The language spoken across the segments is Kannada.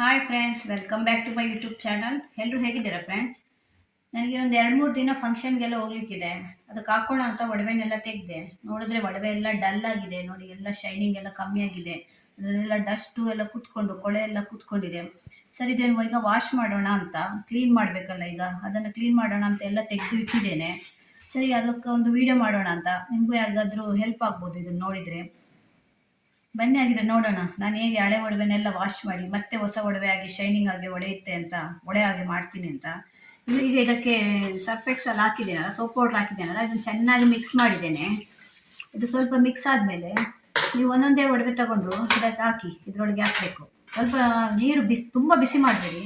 Hi friends welcome back to my YouTube channel ಎಲ್ಲರೂ ಹೇಗಿದ್ದೀರಾ ಫ್ರೆಂಡ್ಸ್ ನನಗೆ ಒಂದು ಎರಡು ಮೂರು ದಿನ ಫಂಕ್ಷನ್ಗೆಲ್ಲ ಹೋಗ್ಲಿಕ್ಕಿದೆ. ಅದಕ್ಕೆ ಹಾಕೋಣ ಅಂತ ಒಡವೆನೆಲ್ಲ ತೆಗೆದೆ. ನೋಡಿದ್ರೆ ಒಡವೆ ಎಲ್ಲ ಡಲ್ ಆಗಿದೆ. ನೋಡಿ, ಎಲ್ಲ ಶೈನಿಂಗ್ ಎಲ್ಲ ಕಮ್ಮಿ ಆಗಿದೆ. ಅದರಲ್ಲೆಲ್ಲ ಡಸ್ಟು ಎಲ್ಲ ಕುತ್ಕೊಂಡು, ಕೊಳೆ ಎಲ್ಲ ಕುತ್ಕೊಂಡಿದೆ. ಸರಿ, ಇದನ್ನು ಈಗ ವಾಶ್ ಮಾಡೋಣ ಅಂತ. ಕ್ಲೀನ್ ಮಾಡಬೇಕಲ್ಲ ಈಗ. ಅದನ್ನು ಕ್ಲೀನ್ ಮಾಡೋಣ ಅಂತ ಎಲ್ಲ ತೆಗೆದು ಇಟ್ಟಿದ್ದೇನೆ. ಸರಿ, ಅದಕ್ಕೆ ಒಂದು ವಿಡಿಯೋ ಮಾಡೋಣ ಅಂತ. ನಿಮಗೂ ಯಾರಿಗಾದ್ರೂ ಹೆಲ್ಪ್ ಆಗ್ಬೋದು ಇದನ್ನು ನೋಡಿದರೆ. ಬನ್ನಿ ಆಗಿದ್ರೆ ನೋಡೋಣ. ನಾನು ಹೇಗೆ ಹಳೆ ಒಡವೆನೆಲ್ಲ ವಾಶ್ ಮಾಡಿ ಮತ್ತೆ ಹೊಸ ಒಡವೆ ಆಗಿ ಶೈನಿಂಗ್ ಆಗಿ ಒಡೆಯುತ್ತೆ ಅಂತ ಒಳೆ ಆಗಿ ಮಾಡ್ತೀನಿ ಅಂತ. ಇಲ್ಲಿ ಈಗ ಇದಕ್ಕೆ ಸರ್ಫ್ ಅಲ್ಲಿ ಹಾಕಿದ್ದೀನಲ್ಲ ಸೋಪ್ ಪೌಡ್ರ್ ಹಾಕಿದ್ದೇನಲ್ಲ ಇದನ್ನು ಚೆನ್ನಾಗಿ ಮಿಕ್ಸ್ ಮಾಡಿದ್ದೇನೆ. ಇದು ಸ್ವಲ್ಪ ಮಿಕ್ಸ್ ಆದಮೇಲೆ ನೀವು ಒಂದೊಂದೇ ಒಡವೆ ತಗೊಂಡು ಇದಕ್ಕೆ ಹಾಕಿ, ಇದರೊಳಗೆ ಹಾಕಬೇಕು. ಸ್ವಲ್ಪ ನೀರು ಬಿಸಿ, ತುಂಬ ಬಿಸಿ ಮಾಡಬೇಡಿ.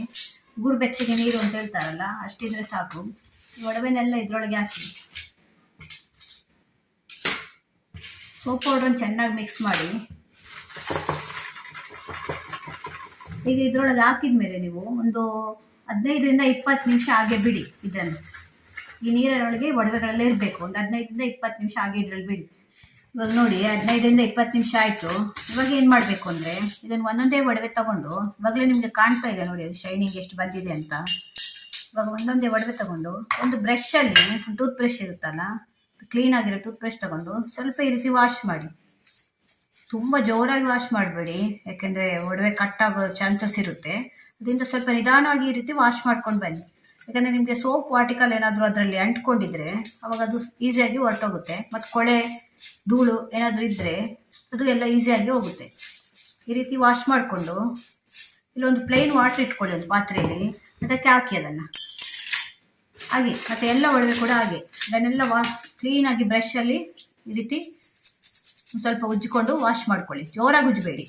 ಗುರು ಬೆಚ್ಚಗೆ ನೀರು ಅಂತ ಹೇಳ್ತಾರಲ್ಲ, ಅಷ್ಟಿದ್ರೆ ಸಾಕು. ಒಡವೆನೆಲ್ಲ ಇದರೊಳಗೆ ಹಾಕಿ. ಸೋಪ್ ಪೌಡ್ರನ್ನು ಚೆನ್ನಾಗಿ ಮಿಕ್ಸ್ ಮಾಡಿ. ಈಗ ಇದ್ರೊಳಗೆ ಹಾಕಿದ ಮೇಲೆ ನೀವು ಒಂದು ಹದಿನೈದರಿಂದ ಇಪ್ಪತ್ತು ನಿಮಿಷ ಹಾಗೆ ಬಿಡಿ ಇದನ್ನು. ಈ ನೀರೊಳಗೆ ಒಡವೆಗಳಲ್ಲೇ ಇರಬೇಕು. ಒಂದು ಹದಿನೈದರಿಂದ ಇಪ್ಪತ್ತು ನಿಮಿಷ ಹಾಗೆ ಇದರಲ್ಲಿ ಬಿಡಿ. ಇವಾಗ ನೋಡಿ, ಹದಿನೈದರಿಂದ ಇಪ್ಪತ್ತು ನಿಮಿಷ ಆಯಿತು. ಇವಾಗ ಏನು ಮಾಡಬೇಕು ಅಂದರೆ, ಇದನ್ನು ಒಂದೊಂದೇ ಒಡವೆ ತಗೊಂಡು, ಇವಾಗಲೇ ನಿಮಗೆ ಕಾಣ್ತಾ ಇದೆ ನೋಡಿ ಅದು ಶೈನಿಂಗ್ ಎಷ್ಟು ಬಂದಿದೆ ಅಂತ. ಇವಾಗ ಒಂದೊಂದೇ ಒಡವೆ ತಗೊಂಡು, ಒಂದು ಬ್ರಷಲ್ಲಿ ಟೂತ್ ಬ್ರಷ್ ಇರುತ್ತಲ್ಲ ಕ್ಲೀನಾಗಿರೋ ಟೂತ್ ಬ್ರಷ್ ತಗೊಂಡು ಸ್ವಲ್ಪ ಇರಿಸಿ ವಾಶ್ ಮಾಡಿ. ತುಂಬ ಜೋರಾಗಿ ವಾಶ್ ಮಾಡಬೇಡಿ. ಯಾಕೆಂದರೆ ಒಡವೆ ಕಟ್ ಆಗೋ ಚಾನ್ಸಸ್ ಇರುತ್ತೆ. ಅದರಿಂದ ಸ್ವಲ್ಪ ನಿಧಾನವಾಗಿ ಈ ರೀತಿ ವಾಶ್ ಮಾಡ್ಕೊಂಡು ಬನ್ನಿ. ಯಾಕಂದರೆ ನಿಮಗೆ ಸೋಪ್ ವಾಟಿಕಲ್ ಏನಾದರೂ ಅದರಲ್ಲಿ ಅಂಟ್ಕೊಂಡಿದ್ರೆ ಅವಾಗ ಅದು ಈಸಿಯಾಗಿ ಹೊರಟೋಗುತ್ತೆ. ಮತ್ತು ಕೊಳೆ, ಧೂಳು ಏನಾದರೂ ಇದ್ದರೆ ಅದು ಎಲ್ಲ ಈಸಿಯಾಗಿ ಹೋಗುತ್ತೆ. ಈ ರೀತಿ ವಾಶ್ ಮಾಡಿಕೊಂಡು ಇಲ್ಲೊಂದು ಪ್ಲೇನ್ ವಾಟರ್ ಇಟ್ಕೊಳ್ಳಿ ಒಂದು ಪಾತ್ರೆಯಲ್ಲಿ. ಅದಕ್ಕೆ ಹಾಕಿ ಅದನ್ನು. ಹಾಗೆ, ಮತ್ತೆ ಎಲ್ಲ ಒಡವೆ ಕೂಡ ಹಾಗೆ. ಅದನ್ನೆಲ್ಲ ವಾ ಕ್ಲೀನಾಗಿ ಬ್ರಷಲ್ಲಿ ಈ ರೀತಿ ಸ್ವಲ್ಪ ಉಜ್ಜಿಕೊಂಡು ವಾಶ್ ಮಾಡ್ಕೊಳ್ಳಿ. ಜೋರಾಗಿ ಉಜ್ಜಬೇಡಿ.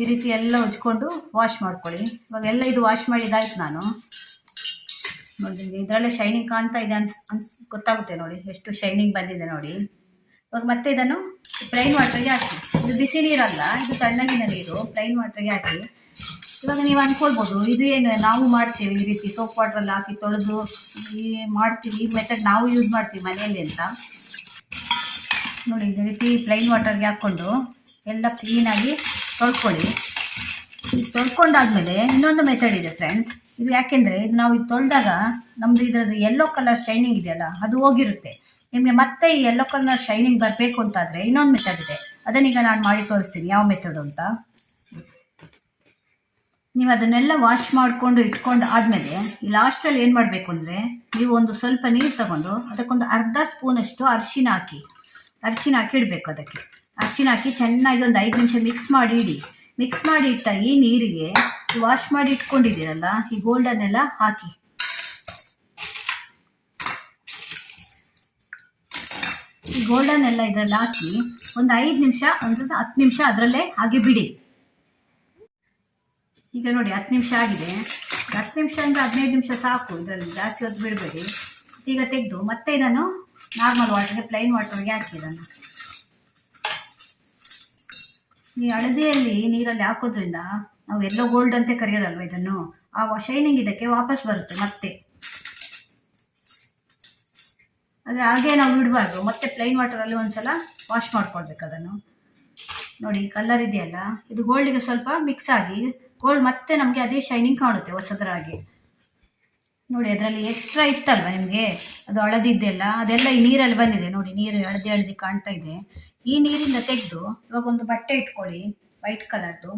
ಈ ರೀತಿ ಎಲ್ಲ ಉಜ್ಕೊಂಡು ವಾಶ್ ಮಾಡ್ಕೊಳ್ಳಿ. ಇವಾಗ ಎಲ್ಲ ಇದು ವಾಶ್ ಮಾಡಿದಾಯ್ತು ನಾನು. ನೋಡಿ ಇದರಲ್ಲೇ ಶೈನಿಂಗ್ ಕಾಣ್ತಾ ಇದೆ ಅನ್ಸ್ ಅನ್ಸ್ ಗೊತ್ತಾಗುತ್ತೆ ನೋಡಿ ಎಷ್ಟು ಶೈನಿಂಗ್ ಬಂದಿದೆ ನೋಡಿ. ಇವಾಗ ಮತ್ತೆ ಇದನ್ನು ಪ್ಲೈನ್ ವಾಟ್ರಿಗೆ ಹಾಕಿ. ಇದು ಬಿಸಿ ನೀರಲ್ಲ ಇದು ತಣ್ಣಗಿನ ನೀರು ಪ್ಲೈನ್ ವಾಟ್ರಿಗೆ ಹಾಕಿ. ಇವಾಗ ನೀವು ಅನ್ಕೊಳ್ಬೋದು, ಇದು ಏನು ನಾವು ಮಾಡ್ತೀವಿ ಈ ರೀತಿ ಸೋಪ್ ವಾಟ್ರಲ್ಲಿ ಹಾಕಿ ತೊಳೆದು ಈ ಮಾಡ್ತೀವಿ, ಈ ಮೆಥಡ್ ನಾವು ಯೂಸ್ ಮಾಡ್ತೀವಿ ಮನೆಯಲ್ಲಿ ಅಂತ. ನೋಡಿ, ಇದೇ ರೀತಿ ಪ್ಲೈನ್ ವಾಟರ್ಗೆ ಹಾಕ್ಕೊಂಡು ಎಲ್ಲ ಕ್ಲೀನಾಗಿ ತೊಳ್ಕೊಳ್ಳಿ. ಇದು ತೊಳ್ಕೊಂಡಾದ್ಮೇಲೆ ಇನ್ನೊಂದು ಮೆಥಡ್ ಇದೆ ಫ್ರೆಂಡ್ಸ್ ಇದು ಯಾಕೆಂದರೆ ಇದು ನಾವು ಇದು ತೊಳೆದಾಗ ನಮ್ಮದು ಇದರದ್ದು ಯೆಲ್ಲೋ ಕಲರ್ ಶೈನಿಂಗ್ ಇದೆಯಲ್ಲ, ಅದು ಹೋಗಿರುತ್ತೆ. ನಿಮಗೆ ಮತ್ತೆ ಈ ಯೆಲ್ಲೋ ಕಲರ್ ಶೈನಿಂಗ್ ಬರಬೇಕು ಅಂತಾದರೆ ಇನ್ನೊಂದು ಮೆಥಡ್ ಇದೆ. ಅದನ್ನೀಗ ನಾನು ಮಾಡಿ ತೋರಿಸ್ತೀನಿ, ಯಾವ ಮೆಥಡ್ ಅಂತ. ನೀವು ಅದನ್ನೆಲ್ಲ ವಾಶ್ ಮಾಡಿಕೊಂಡು ಇಟ್ಕೊಂಡು ಆದಮೇಲೆ ಲಾಸ್ಟಲ್ಲಿ ಏನು ಮಾಡಬೇಕು ಅಂದರೆ ನೀವು ಒಂದು ಸ್ವಲ್ಪ ನೀರು ತಗೊಂಡು ಅದಕ್ಕೊಂದು ಅರ್ಧ ಸ್ಪೂನಷ್ಟು ಅರಿಶಿನ ಹಾಕಿ ಅರಿಶಿನ ಹಾಕಿ ಇಡಬೇಕು ಅದಕ್ಕೆ. ಅರಿಶಿನ ಹಾಕಿ ಚೆನ್ನಾಗಿ ಒಂದು ಐದು ನಿಮಿಷ ಮಿಕ್ಸ್ ಮಾಡಿ ಇಡಿ. ಮಿಕ್ಸ್ ಮಾಡಿ ಇಟ್ಟ ಈ ನೀರಿಗೆ ವಾಶ್ ಮಾಡಿ ಇಟ್ಕೊಂಡಿದ್ದೀರಲ್ಲ, ಈ ಗೋಲ್ಡನ್ನೆಲ್ಲ ಹಾಕಿ. ಈ ಗೋಲ್ಡನ್ನೆಲ್ಲ ಇದರಲ್ಲಿ ಹಾಕಿ ಒಂದು ಐದು ನಿಮಿಷ, ಒಂದು ಹತ್ತು ನಿಮಿಷ ಅದರಲ್ಲೇ ಹಾಗೆ ಬಿಡಿ. ಈಗ ನೋಡಿ ಹತ್ತು ನಿಮಿಷ ಆಗಿದೆ. ಹತ್ತು ನಿಮಿಷ ಅಂದರೆ ಹದಿನೈದು ನಿಮಿಷ ಸಾಕು, ಇದರಲ್ಲಿ ಜಾಸ್ತಿ ಹೊತ್ತು ಬಿಡಬೇಡಿ ಈಗ ತೆಗೆದು ಮತ್ತೆ ಇದನ್ನು ನಾರ್ಮಲ್ ವಾಟರ್ಗೆ ಪ್ಲೈನ್ ವಾಟರ್ಗೆ ಹಾಕಿ ಇದನ್ನು. ಈ ಹಳದಿಯಲ್ಲಿ ನೀರಲ್ಲಿ ಹಾಕೋದ್ರಿಂದ ನಾವು ಎಲ್ಲೋ ಗೋಲ್ಡ್ ಅಂತ ಕರೆಯೋದಲ್ವ ಇದನ್ನು? ಆ ಶೈನಿಂಗ್ ಇದಕ್ಕೆ ವಾಪಸ್ ಬರುತ್ತೆ ಮತ್ತೆ. ಆದರೆ ಹಾಗೆ ನಾವು ಬಿಡಬಾರ್ದು ಮತ್ತೆ ಪ್ಲೈನ್ ವಾಟರಲ್ಲಿ ಒಂದ್ಸಲ ವಾಶ್ ಮಾಡ್ಕೊಳ್ಬೇಕು ಅದನ್ನು. ನೋಡಿ ಕಲರ್ ಇದೆಯಲ್ಲ? ಇದು ಗೋಲ್ಡಿಗೆ ಸ್ವಲ್ಪ ಮಿಕ್ಸ್ ಆಗಿ ಗೋಲ್ಡ್ ಮತ್ತೆ ನಮಗೆ ಅದೇ ಶೈನಿಂಗ್ ಕಾಣುತ್ತೆ ಹೊಸದ್ರಾಗಿ. ನೋಡಿ, ಅದರಲ್ಲಿ ಎಕ್ಸ್ಟ್ರಾ ಇತ್ತಲ್ವ ನಿಮಗೆ? ಅದು ಹಳದಿದ್ದೆಲ್ಲ ಅದೆಲ್ಲ ಈ ನೀರಲ್ಲಿ ಬಂದಿದೆ. ನೋಡಿ, ನೀರು ಹಳದಿ ಹಳದಿ ಕಾಣ್ತಾ ಇದೆ. ಈ ನೀರಿಂದ ತೆಗೆದು, ಇವಾಗ ಒಂದು ಬಟ್ಟೆ ಇಟ್ಕೊಳ್ಳಿ ವೈಟ್ ಕಲರ್ದು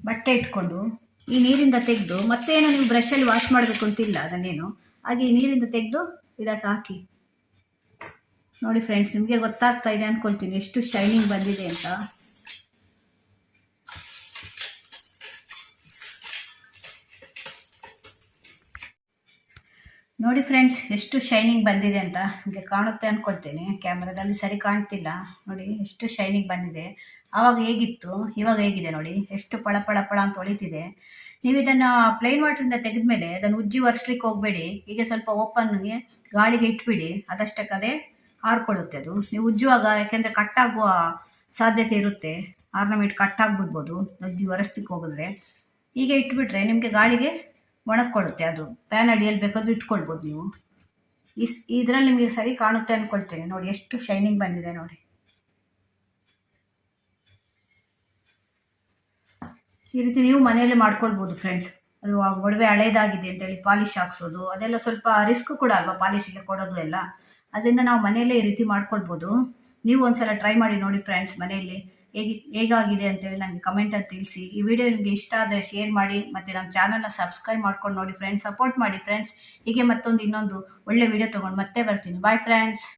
ಬಟ್ಟೆ ಇಟ್ಕೊಂಡು, ಈ ನೀರಿಂದ ತೆಗೆದು, ಮತ್ತೇನು ನೀವು ಬ್ರಷಲ್ಲಿ ವಾಶ್ ಮಾಡಬೇಕು ಅಂತಿಲ್ಲ ಅದನ್ನೇನು? ಹಾಗೆ ಈ ನೀರಿಂದ ತೆಗೆದು, ಇದಕ್ಕೆ ಹಾಕಿ. ನೋಡಿ ಫ್ರೆಂಡ್ಸ್ ನಿಮಗೆ ಗೊತ್ತಾಗ್ತಾ ಇದೆ ಅಂದ್ಕೊಳ್ತೀನಿ ಎಷ್ಟು ಶೈನಿಂಗ್ ಬಂದಿದೆ ಅಂತ. ನೋಡಿ ಫ್ರೆಂಡ್ಸ್ ಎಷ್ಟು ಶೈನಿಂಗ್ ಬಂದಿದೆ ಅಂತ ನಿಮಗೆ ಕಾಣುತ್ತೆ ಅಂದ್ಕೊಳ್ತೀನಿ ಕ್ಯಾಮ್ರಾದಲ್ಲಿ ಸರಿ ಕಾಣ್ತಿಲ್ಲ. ನೋಡಿ, ಎಷ್ಟು ಶೈನಿಂಗ್ ಬಂದಿದೆ. ಆವಾಗ ಹೇಗಿತ್ತು? ಇವಾಗ ಹೇಗಿದೆ ನೋಡಿ, ಎಷ್ಟು ಪಳ ಪಳ ಪಳ ಅಂತ ಹೊಳಿತಿದೆ. ನೀವು ಇದನ್ನು ಪ್ಲೈನ್ ವಾಟ್ರಿಂದ ತೆಗೆದ್ಮೇಲೆ ಅದನ್ನು ಉಜ್ಜಿ ಒರೆಸ್ಲಿಕ್ಕೆ ಹೋಗಬೇಡಿ, ಹೀಗೆ ಸ್ವಲ್ಪ ಓಪನ್ಗೆ ಗಾಳಿಗೆ ಇಟ್ಬಿಡಿ ಅದಷ್ಟಕ್ಕದೇ ಆರ್ಕೊಳ್ಳುತ್ತೆ ಅದು. ನೀವು ಉಜ್ಜುವಾಗ, ಯಾಕೆಂದರೆ ಕಟ್ಟಾಗುವ ಸಾಧ್ಯತೆ ಇರುತ್ತೆ. ಆರ್ನಮೆಂಟ್ ಕಟ್ಟಾಗ್ಬಿಡ್ಬೋದು ಉಜ್ಜಿ ಒರೆಸ್ತಿಕ್ಕೆ ಹೋಗಿದ್ರೆ. ಹೀಗೆ ಇಟ್ಬಿಟ್ರೆ ನಿಮಗೆ ಗಾಳಿಗೆ ಒಣಕ್ಕೊಳ್ಳುತ್ತೆ ಅದು. ಪ್ಯಾನ್ ಅಡಿಯಲ್ಲಿ ಬೇಕಾದರೂ ಇಟ್ಕೊಳ್ಬೋದು ನೀವು. ಇಸ್, ಇದರಲ್ಲಿ ನಿಮಗೆ ಸರಿ ಕಾಣುತ್ತೆ ಅಂದ್ಕೊಳ್ತೇನೆ ನೋಡಿ, ಎಷ್ಟು ಶೈನಿಂಗ್ ಬಂದಿದೆ ನೋಡಿ. ಈ ರೀತಿ ನೀವು ಮನೆಯಲ್ಲೇ ಮಾಡ್ಕೊಳ್ಬೋದು ಫ್ರೆಂಡ್ಸ್ ಅದು ಒಡವೆ ಹಳೇದಾಗಿದೆ ಅಂತೇಳಿ ಪಾಲಿಶ್ ಹಾಕ್ಸೋದು. ಅದೆಲ್ಲ ಸ್ವಲ್ಪ ರಿಸ್ಕ್ ಕೂಡ ಅಲ್ವಾ? ಪಾಲಿಶಿಗೆ ಕೊಡೋದು ಎಲ್ಲ. ಅದರಿಂದ ನಾವು ಮನೆಯಲ್ಲೇ ಈ ರೀತಿ ಮಾಡ್ಕೊಳ್ಬೋದು. ನೀವು ಒಂದ್ಸಲ ಟ್ರೈ ಮಾಡಿ ನೋಡಿ ಫ್ರೆಂಡ್ಸ್ ಮನೆಯಲ್ಲಿ. ಹೇಗೆ, ಹೇಗಾಗಿದೆ ಅಂತೇಳಿ ನನಗೆ ಕಮೆಂಟಲ್ಲಿ ತಿಳಿಸಿ. ಈ ವಿಡಿಯೋ ನಿಮಗೆ ಇಷ್ಟ ಆದರೆ ಶೇರ್ ಮಾಡಿ ಮತ್ತು ನಮ್ಮ ಚಾನಲ್ನ ಸಬ್ಸ್ಕ್ರೈಬ್ ಮಾಡ್ಕೊಂಡು ನೋಡಿ ಫ್ರೆಂಡ್ಸ್ ಸಪೋರ್ಟ್ ಮಾಡಿ ಫ್ರೆಂಡ್ಸ್ ಹೀಗೆ ಮತ್ತೊಂದು ಇನ್ನೊಂದು ಒಳ್ಳೆ ವಿಡಿಯೋ ತೊಗೊಂಡು ಮತ್ತೆ ಬರ್ತೀನಿ. Bye friends